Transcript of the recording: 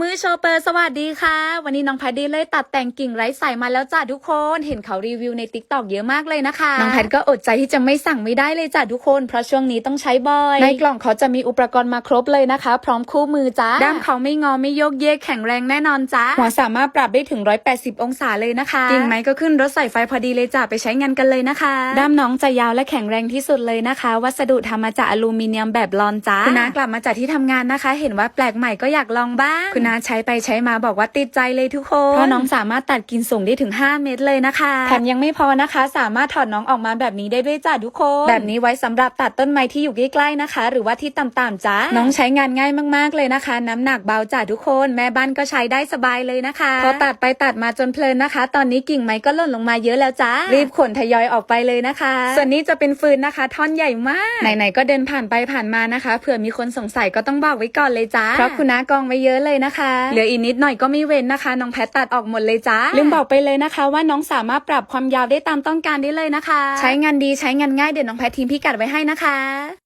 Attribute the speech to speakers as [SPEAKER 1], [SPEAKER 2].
[SPEAKER 1] มือโชเปอร์สวัสดีค่ะ วันนี้น้องแพดดี้เลยตัดแต่งกิ่งไร้สายมาแล้วจ้ะทุกคน เห็นเขารีวิวในติ๊กต็อกเยอะมากเลยนะคะ น้องแพดก็อดใจที่จะไม่สั่งไม่ได้เลยจ้ะทุกคน เพราะช่วงนี้ต้องใช้บ่อย ในกล่องเขาจะมีอุปกรณ์มาครบเลยนะคะ พร้อมคู่มือจ้าด้ามเขาไม่งอไม่โยกเยกแข็งแรงแน่นอนจ้าหัวสามารถปรับได้ถึง 180 องศาเลยนะคะกิ่งไม้ก็ขึ้นรถใส่ไฟพอดีเลยจ้ะไปใช้งานกันเลยนะคะ ด้ามน้องจะยาวและแข็งแรงที่สุดเลยนะคะ วัสดุทำมาจากอลูมิเนียมแบบลอนจ้าคุณน้ากลับมาจากที่ทำงานนะคะ เห็นว่าแปลกใหม่ก็อยากลองบ้างคุณน้าใช้ไปใช้มาบอกว่าติดใจเลยทุกคนเพราะน้องสามารถตัดกินส่งได้ถึง 5 เม็ดเลยนะคะแถมยังไม่พอนะคะ สามารถถอดน้องออกมาแบบนี้ได้ด้วยจ้าทุกคนแบบนี้ไว้สำหรับตัดต้นไม้ที่อยู่ใกล้ๆนะคะ หรือว่าที่ต่ำๆจ้าน้องใช้งานง่ายมากๆเลยนะคะ น้ำหนักเบาจ้าทุกคน แม่บ้านก็ใช้ได้สบายเลยนะคะพอตัดไปตัดมาจนเพลินนะคะ ตอนนี้กิ่งไม้ก็หล่นลงมาเยอะแล้วจ้ารีบขนทยอยออกไปเลยนะคะ ส่วนนี้จะเป็นฟืนนะคะ ท่อนใหญ่มากไหนๆก็เดินผ่านไปผ่านมานะคะเผื่อมีคนสงสัยก็ต้องบอกไว้ก่อนเลยจ้าเพราะคุณน้ากองไว้เยอะเลยนะคะ เหลืออีกนิดหน่อยก็ไม่เว้นนะคะ น้องแพทตัดออกหมดเลยจ้าลืมบอกไปเลยนะคะ ว่าน้องสามารถปรับความยาวได้ตามต้องการได้เลยนะคะ ใช้งานดีใช้งานง่ายเดี๋ยวน้องแพททีมพิกัดไว้ให้นะคะ